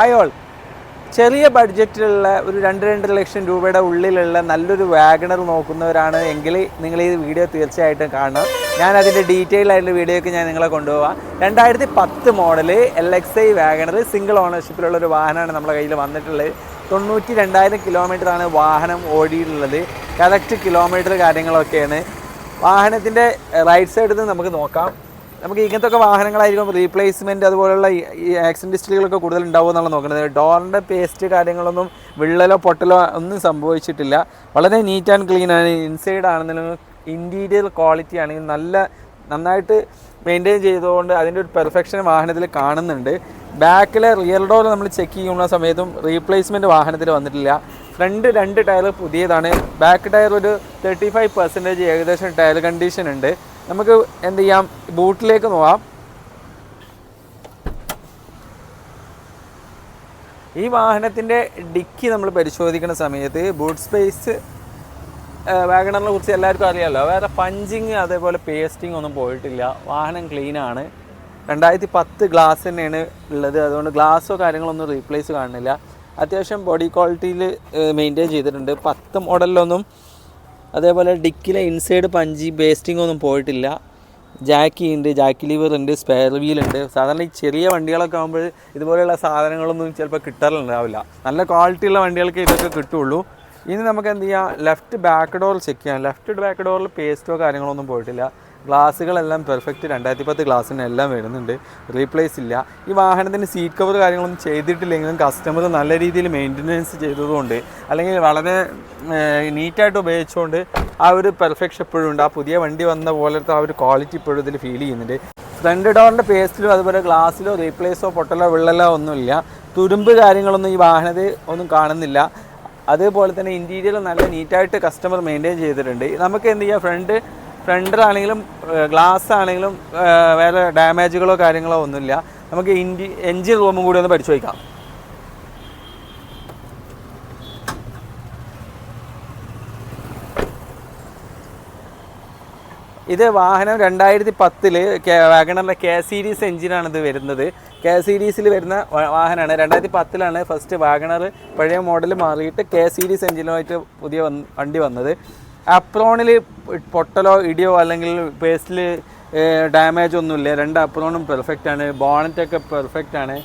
Hi all ചെറിയ ബഡ്ജറ്റിലുള്ള ഒരു രണ്ട് രണ്ടര ലക്ഷം രൂപയുടെ ഉള്ളിലുള്ള നല്ലൊരു വാഗണർ നോക്കുന്നവരാണ് എങ്കിൽ നിങ്ങൾ ഈ വീഡിയോ തീർച്ചയായിട്ടും കാണണം ഞാൻ അതിന്റെ ഡീറ്റെയിൽ ആയിട്ടുള്ള വീഡിയോയ്ക്ക് ഞാൻ നിങ്ങളെ കൊണ്ടുപോകാം രണ്ടായിരത്തി പത്ത് model L X I WagonR single ഓണർഷിപ്പിലുള്ള ഒരു വാഹനമാണ് നമ്മുടെ കയ്യിൽ വന്നിട്ടുള്ളത്. തൊണ്ണൂറ്റി രണ്ടായിരം കിലോമീറ്ററാണ് വാഹനം ഓടിയിട്ടുള്ളത്. കറക്റ്റ് കിലോമീറ്റർ കാര്യങ്ങളൊക്കെയാണ്. വാഹനത്തിന്റെ റൈറ്റ് സൈഡിൽ നിന്ന് നമുക്ക് നോക്കാം. നമുക്ക് ഇങ്ങനത്തെ ഒക്കെ വാഹനങ്ങളായിരിക്കും റീപ്ലേസ്മെന്റ് അതുപോലുള്ള ഈ- ആക്സിഡന്റ് ഹിസ്റ്ററികളൊക്കെ കൂടുതൽ ഉണ്ടാവും എന്നുള്ള നോക്കുന്നത്. ഡോറിന്റെ പേസ്റ്റ് കാര്യങ്ങളൊന്നും വിള്ളലോ പൊട്ടലോ ഒന്നും സംഭവിച്ചിട്ടില്ല. വളരെ നീറ്റ് ആൻഡ് ക്ലീൻ ആണ്. ഇൻസൈഡ് ആണെങ്കിലും ഇന്റീരിയർ ക്വാളിറ്റി ആണെങ്കിൽ നല്ല നന്നായിട്ട് മെയിന്റെയിൻ ചെയ്തുകൊണ്ട് അതിന്റെ ഒരു പെർഫെക്ഷൻ വാഹനത്തിൽ കാണുന്നുണ്ട്. ബാക്കിലെ റിയൽ ഡോർ നമ്മൾ ചെക്ക് ചെയ്യുന്ന സമയത്തും റീപ്ലേസ്മെന്റ് വാഹനത്തിൽ വന്നിട്ടില്ല. ഫ്രണ്ട് രണ്ട് ടയർ പുതിയതാണ്. ബാക്ക് ടയർ ഒരു തേർട്ടി ഫൈവ് പെർസെന്റേജ് ഏകദേശം ടയർ കണ്ടീഷൻ ഉണ്ട്. നമുക്ക് എന്ത് ചെയ്യാം? ബൂട്ടിലേക്ക് നോക്കാം ഈ വാഹനത്തിന്റെ ഡിക്കി നമ്മൾ പരിശോധിക്കുന്ന സമയത്ത് ബൂട്ട് സ്പേസ് വാഗണറിനെ കുറിച്ച് എല്ലാവർക്കും അറിയാമല്ലോ വേറെ പഞ്ചിങ് അതേപോലെ പേസ്റ്റിംഗ് ഒന്നും പോയിട്ടില്ല. വാഹനം ക്ലീനാണ് രണ്ടായിരത്തി പത്ത് ഗ്ലാസ് തന്നെയാണ് ഉള്ളത്. അതുകൊണ്ട് ഗ്ലാസ്സോ കാര്യങ്ങളൊന്നും റീപ്ലേസ് കാണുന്നില്ല. അത്യാവശ്യം ബോഡി ക്വാളിറ്റിയിൽ മെയിന്റെയിൻ ചെയ്തിട്ടുണ്ട്. പത്ത് മോഡലിലൊന്നും അതേപോലെ ഡിക്കിലെ ഇൻസൈഡ് പഞ്ചി ബേസ്റ്റിംഗ് ഒന്നും പോയിട്ടില്ല. ജാക്കി ഉണ്ട് ജാക്കി ലിവർ ഉണ്ട് സ്പെയർ വീൽ ഉണ്ട്. സാധാരണ ഈ ചെറിയ വണ്ടികളൊക്കെ ആകുമ്പോൾ ഇതുപോലെയുള്ള സാധനങ്ങളൊന്നും ചിലപ്പോൾ കിട്ടാറുണ്ടാവില്ല നല്ല ക്വാളിറ്റി ഉള്ള വണ്ടികൾക്ക് ഇതൊക്കെ കിട്ടുള്ളൂ. ഇനി നമുക്ക് എന്ത് ചെയ്യാം? ലെഫ്റ്റ് ബാക്ക് ഡോർ ചെക്ക് ചെയ്യാം. ലെഫ്റ്റ് ബാക്ക് ഡോറിൽ പേസ്റ്റോ കാര്യങ്ങളൊന്നും പോയിട്ടില്ല. ഗ്ലാസ്സുകളെല്ലാം പെർഫെക്റ്റ് രണ്ടായിരത്തി പത്ത് ഗ്ലാസ്സിന് എല്ലാം വരുന്നുണ്ട്. റീപ്ലേസ് ഇല്ല. ഈ വാഹനത്തിന് സീറ്റ് കവർ കാര്യങ്ങളൊന്നും ചെയ്തിട്ടില്ലെങ്കിലും കസ്റ്റമർ നല്ല രീതിയിൽ മെയിന്റനൻസ് ചെയ്തതുകൊണ്ട് അല്ലെങ്കിൽ വളരെ നീറ്റായിട്ട് ഉപയോഗിച്ചുകൊണ്ട് ആ ഒരു പെർഫെക്ഷൻ എപ്പോഴും ഉണ്ട്. ആ പുതിയ വണ്ടി വന്ന പോലത്തെ ആ ഒരു ക്വാളിറ്റി ഇപ്പോഴും ഇതിൽ ഫീൽ ചെയ്യുന്നുണ്ട്. ഫ്രണ്ട് ഡോറിന്റെ പേസ്റ്റിലും അതുപോലെ ഗ്ലാസ്സിലോ റീപ്ലേസോ പൊട്ടലോ വിള്ളലോ ഒന്നുമില്ല. തുരുമ്പ് കാര്യങ്ങളൊന്നും ഈ വാഹനത്തിൽ ഒന്നും കാണുന്നില്ല. അതേപോലെ തന്നെ ഇന്റീരിയർ നല്ല നീറ്റായിട്ട് കസ്റ്റമർ മെയിന്റെയിൻ ചെയ്തിട്ടുണ്ട്. നമുക്ക് എന്ത് ചെയ്യാം? ഫ്രണ്ട് ഫ്രണ്ടിലാണെങ്കിലും ഗ്ലാസ് ആണെങ്കിലും വേറെ ഡാമേജുകളോ കാര്യങ്ങളോ ഒന്നുമില്ല. നമുക്ക് ഇന്റി എൻജിൻ റൂമും കൂടി ഒന്ന് പരിശോധിക്കാം. ഇത് വാഹനം രണ്ടായിരത്തി പത്തിൽ വാഗണറിലെ കെ സീരീസ് എഞ്ചിനാണ് ഇത് വരുന്നത്. കെ സീരീസിൽ വരുന്ന വാഹനമാണ് രണ്ടായിരത്തി പത്തിലാണ് ഫസ്റ്റ് വാഗണർ പഴയ മോഡൽ മാറിയിട്ട് കെ സീരീസ് എഞ്ചിനുമായിട്ട് പുതിയ വണ്ടി വന്നത്. അപ്രോണിൽ പൊട്ടലോ ഇടിയോ അല്ലെങ്കിൽ പേസ്റ്റിൽ ഡാമേജ് ഒന്നുമില്ല. രണ്ട് അപ്രോണും പെർഫെക്റ്റ് ആണ്. ബോണറ്റൊക്കെ പെർഫെക്റ്റ് ആണ്.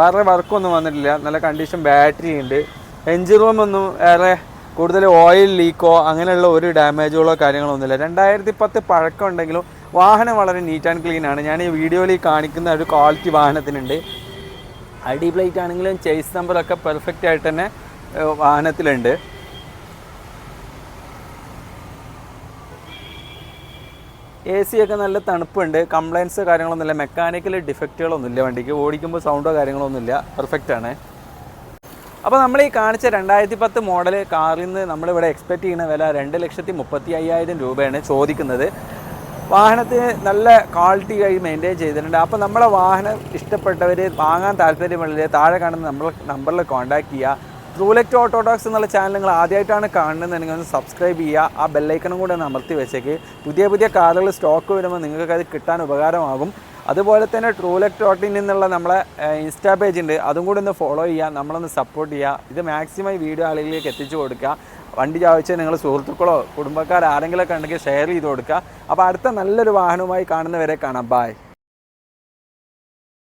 വേറെ വർക്കൊന്നും വന്നിട്ടില്ല. നല്ല കണ്ടീഷൻ ബാറ്ററി ഉണ്ട്. എഞ്ചിൻ റൂം ഒന്നും വേറെ കൂടുതൽ ഓയിൽ ലീക്കോ അങ്ങനെയുള്ള ഒരു ഡാമേജുകളോ കാര്യങ്ങളോ ഒന്നുമില്ല. രണ്ടായിരത്തി പത്ത് പഴക്കം ഉണ്ടെങ്കിലും വാഹനം വളരെ നീറ്റ് ആൻഡ് ക്ലീൻ ആണ്. ഞാൻ ഈ വീഡിയോയിൽ കാണിക്കുന്ന ഒരു ക്വാളിറ്റി വാഹനത്തിനുണ്ട്. ഡി പ്ലേറ്റ് ആണെങ്കിലും ചേസ് നമ്പറൊക്കെ പെർഫെക്റ്റ് ആയിട്ട് തന്നെ വാഹനത്തിലുണ്ട്. എ സി ഒക്കെ നല്ല തണുപ്പുണ്ട്. കംപ്ലയൻസ് കാര്യങ്ങളൊന്നുമില്ല. മെക്കാനിക്കൽ ഡിഫക്റ്റുകളൊന്നുമില്ല വണ്ടിക്ക്. ഓടിക്കുമ്പോൾ സൗണ്ടോ കാര്യങ്ങളൊന്നുമില്ല പെർഫെക്റ്റ് ആണ്. അപ്പോൾ നമ്മൾ ഈ കാണിച്ച രണ്ടായിരത്തി പത്ത് മോഡൽ കാറിൽ നിന്ന് നമ്മളിവിടെ എക്സ്പെക്ട് ചെയ്യുന്ന വില രണ്ട് ലക്ഷത്തി മുപ്പത്തി അയ്യായിരം രൂപയാണ് ചോദിക്കുന്നത്. വാഹനത്തിന് നല്ല ക്വാളിറ്റി ആയി മെയിന്റെയിൻ ചെയ്തിട്ടുണ്ട്. അപ്പോൾ നമ്മളെ വാഹനം ഇഷ്ടപ്പെട്ടവർ വാങ്ങാൻ താല്പര്യമുള്ളവർ താഴെ കാണുന്ന നമ്മൾ നമ്പറിൽ കോൺടാക്റ്റ് ചെയ്യുക. ട്രൂലെക്ട് ഓട്ടോടോക്സ് എന്നുള്ള ചാനൽ നിങ്ങൾ ആദ്യമായിട്ടാണ് കാണുന്നതെങ്കിൽ ഒന്ന് സബ്സ്ക്രൈബ് ചെയ്യുക. ആ ബെല്ലൈക്കണും കൂടെ ഒന്ന് അമർത്തി വെച്ചേക്ക്. പുതിയ പുതിയ കാറുകൾ സ്റ്റോക്ക് വരുമ്പോൾ നിങ്ങൾക്ക് അത് കിട്ടാൻ ഉപകാരമാകും. അതുപോലെ തന്നെ ട്രൂലെക്ട് ഡോട്ടിൻ നിന്നുള്ള നമ്മളെ ഇൻസ്റ്റാ പേജ് ഉണ്ട് അതും കൂടി ഒന്ന് ഫോളോ ചെയ്യുക നമ്മളൊന്ന് സപ്പോർട്ട് ചെയ്യുക. ഇത് മാക്സിമം വീഡിയോ ആളുകളിലേക്ക് എത്തിച്ചു കൊടുക്കുക. വണ്ടി ചോദിച്ചാൽ നിങ്ങൾ സുഹൃത്തുക്കളോ കുടുംബക്കാർ ആരെങ്കിലുമൊക്കെ ഉണ്ടെങ്കിൽ ഷെയർ ചെയ്ത് കൊടുക്കുക. അപ്പോൾ അടുത്ത നല്ലൊരു വാഹനവുമായി കാണുന്നവരെ കാണാം. ബായ്